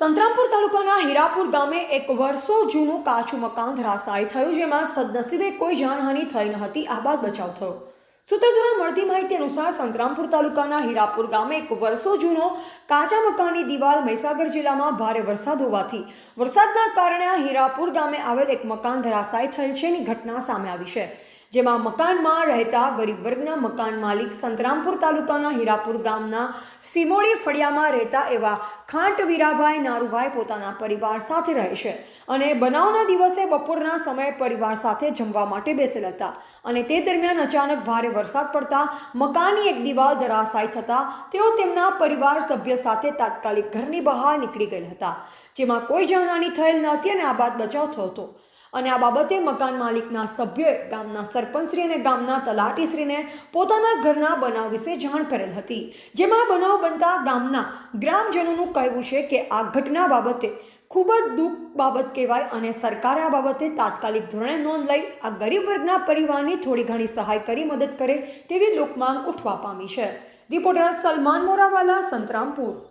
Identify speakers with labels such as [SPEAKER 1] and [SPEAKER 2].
[SPEAKER 1] સંતરામપુર તાલુકાના હીરાપુર ગામે એક વર્ષો જૂનું કાચું મકાન ધરાશાયી થયું, જેમાં સદનસીબે કોઈ જાનહાનિ થઈ ન હતી. આ બાદ બચાવ થયો. સૂત્ર દ્વારા મળતી માહિતી અનુસાર સંતરામપુર તાલુકાના હીરાપુર ગામે એક વર્ષો જૂનો કાચા મકાનની દિવાલ મહીસાગર જિલ્લામાં ભારે વરસાદ હોવાથી વરસાદના કારણે આ હીરાપુર ગામે આવેલ એક મકાન ધરાશાયી થયેલ છે, એની ઘટના સામે આવી છે. જેમાં મકાનમાં રહેતા ગરીબ વર્ગના મકાન માલિક સંતરામપુર તાલુકાના હીરાપુર ગામના સિમોડી ફળિયામાં રહેતા એવા ખાંટ વીરાભાઈ નારુભાઈ પોતાના પરિવાર સાથે રહે છે અને બનાવના દિવસે બપોરના સમયે પરિવાર સાથે જમવા માટે બેસેલ હતા. અને તે દરમિયાન અચાનક ભારે વરસાદ પડતા મકાનની એક દિવાલ ધરાશાયી થતાં તેઓ તેમના પરિવાર સભ્ય સાથે તાત્કાલિક ઘરની બહાર નીકળી ગયા હતા, જેમાં કોઈ જાનહાની થયેલ ન હતી અને આ બાદ બચાવ થયો હતો. અને આ બાબતે મકાન માલિકના સભ્યોએ ગામના સરપંચશ્રી અને ગામના તલાટીશ્રીને પોતાના ઘરના બનાવ વિશે જાણ કરેલ હતી. જેમાં બનાવ બનતા ગામના ગ્રામજનોનું કહેવું છે કે આ ઘટના બાબતે ખૂબ જ દુઃખ બાબત કહેવાય અને સરકારે આ બાબતે તાત્કાલિક ધોરણે નોંધ લઈ આ ગરીબ વર્ગના પરિવારની થોડી ઘણી સહાય કરી મદદ કરે તેવી લોકમાંગ ઉઠવા પામી છે. રિપોર્ટર સલમાન મોરાવાલા, સંતરામપુર.